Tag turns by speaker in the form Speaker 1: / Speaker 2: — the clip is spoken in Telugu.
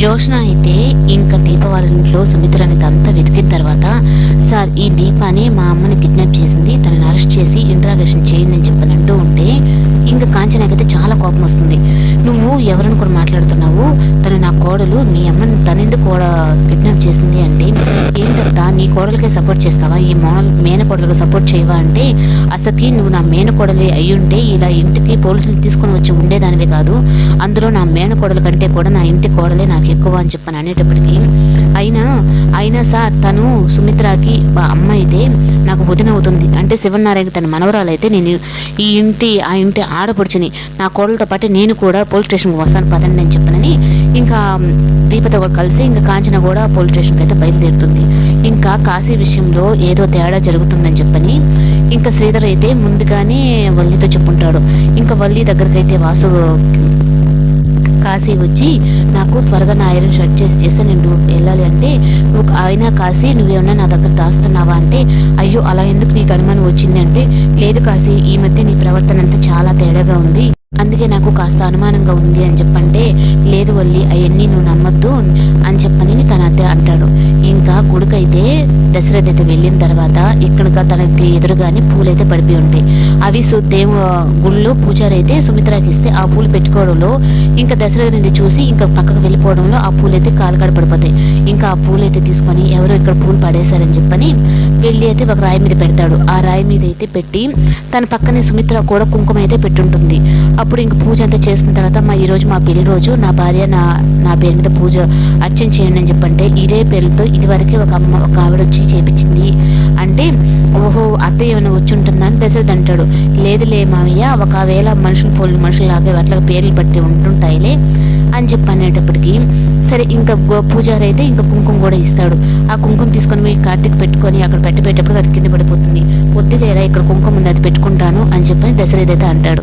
Speaker 1: జోష్న అయితే ఇంకా దీప వాళ్ళ ఇంట్లో సుమిత్రని అంతా వెతికిన తర్వాత సార్ ఈ దీపాని మా అమ్మని కిడ్నాప్ చేసింది. తనని అరెస్ట్ చేసి ఇంట్రాగేషన్ చేయండి అని చెప్పని అంటూ ఉంటే ఇంకా కాంచనాకైతే చాలా కోపం వస్తుంది నువ్వు ఎవరని కూడా మాట్లాడుతున్నావు? తను నా కోడలు. మీ అమ్మని తనని కూడా కిడ్నాప్ చేసింది అంటే ఏంటంతా నీ కోడలకే సపోర్ట్ చేస్తావా? ఈ మోనల్ మేనకోడలకు సపోర్ట్ చేయవా అంటే అసలుకి నువ్వు నా మేనకోడలి అయ్యుంటే ఇలా ఇంటికి పోలీసులు తీసుకొని వచ్చి ఉండేదానివే కాదు. అందులో నా మేనకోడల కంటే కూడా నా ఇంటి కోడలే నాకు ఎక్కువ అని చెప్పని అనేటప్పటికీ అయినా అయినా సార్ తను సుమిత్రకి అమ్మ అయితే నాకు వదిన అవుతుంది అంటే శివనారాయణ తన మనవరాలైతే నేను ఈ ఇంటి ఆ ఇంటి ఆడపడుచుని నా కోడలతో పాటు నేను కూడా పోలీస్ స్టేషన్కి వస్తాను పదండి అని చెప్పనని ఇంకా దీపతో కూడా కలిసి ఇంకా కాంచన కూడా పోలీస్ స్టేషన్కి అయితే బయలుదేరుతుంది. ఇంకా కాశీ విషయంలో ఏదో తేడా జరుగుతుందని చెప్పని ఇంకా శ్రీధర్ అయితే ముందుగానే వల్లితో చెప్పుంటాడు. ఇంకా వల్లి దగ్గరకైతే వాసు కాశీ వచ్చి నాకు త్వరగా నా ఐరన్ షర్ట్ చేసి చేస్తే నేను వెళ్ళాలి అంటే నువ్వు అయినా కాశీ నువ్వేమన్నా నా దగ్గర దాస్తున్నావా? అంటే అయ్యో అలా ఎందుకు నీకు అనుమానం వచ్చింది? అంటే లేదు కాశీ ఈ మధ్య నీ ప్రవర్తన అంతా చాలా తేడాగా ఉంది. అందుకే నాకు కాస్త అనుమానంగా ఉంది అని చెప్పంటే లేదు అవన్నీ నువ్వు నమ్మద్దు అని చెప్పని తన అత్తే అంటాడు. ఇంకా గుడికైతే దశరథ అయితే వెళ్ళిన తర్వాత ఇక్కడ తనకి ఎదురుగానే పూలైతే పడిపోయి ఉంటాయి. అవి సు దేవు గుళ్ళో పూజారి అయితే సుమిత్రకి ఇస్తే ఆ పూలు పెట్టుకోవడంలో ఇంకా దశరథుని చూసి ఇంకా పక్కకు వెళ్ళిపోవడంలో ఆ పూలు అయితే కాలుకాడ పడిపోతాయి. ఇంకా ఆ పూలు అయితే తీసుకొని ఎవరో ఇక్కడ పూలు పడేశారని చెప్పని వెళ్ళి అయితే ఒక రాయి మీద పెడతాడు. ఆ రాయి మీద అయితే పెట్టి తన పక్కనే సుమిత్ర కూడా కుంకుమ అయితే పెట్టుంటుంది. అప్పుడు ఇంక పూజ అంతా చేసిన తర్వాత మా ఈరోజు మా పెళ్ళి రోజు నా భార్య నా నా పేరు మీద పూజ అర్చన చేయండి అని చెప్పంటే ఇదే పేరుతో ఇదివరకే ఒక అమ్మ ఒక ఆవిడ వచ్చి చేపించింది. అత్తయ్య ఏమైనా వచ్చి ఉంటుందా అని దశరథ్ అంటాడు లేదులే మామయ్య ఒకవేళ మనుషులు పోలిన మనుషులాగా అట్లా పేర్లు బట్టి ఉంటుంటాయిలే అని చెప్పి అనేటప్పటికీ సరే ఇంకా గో- పూజారి అయితే ఇంకా కుంకుమ కూడా ఇస్తాడు. ఆ కుంకుమ తీసుకొని మీ కార్తీక్ పెట్టుకొని అక్కడ పెట్టి పెట్టేటప్పుడు అది కింద పడిపోతుంది. పొద్దుగా ఇక్కడ కుంకుమ ఉంది అది పెట్టుకుంటాను అని చెప్పని దశరథ్ అయితే అంటాడు.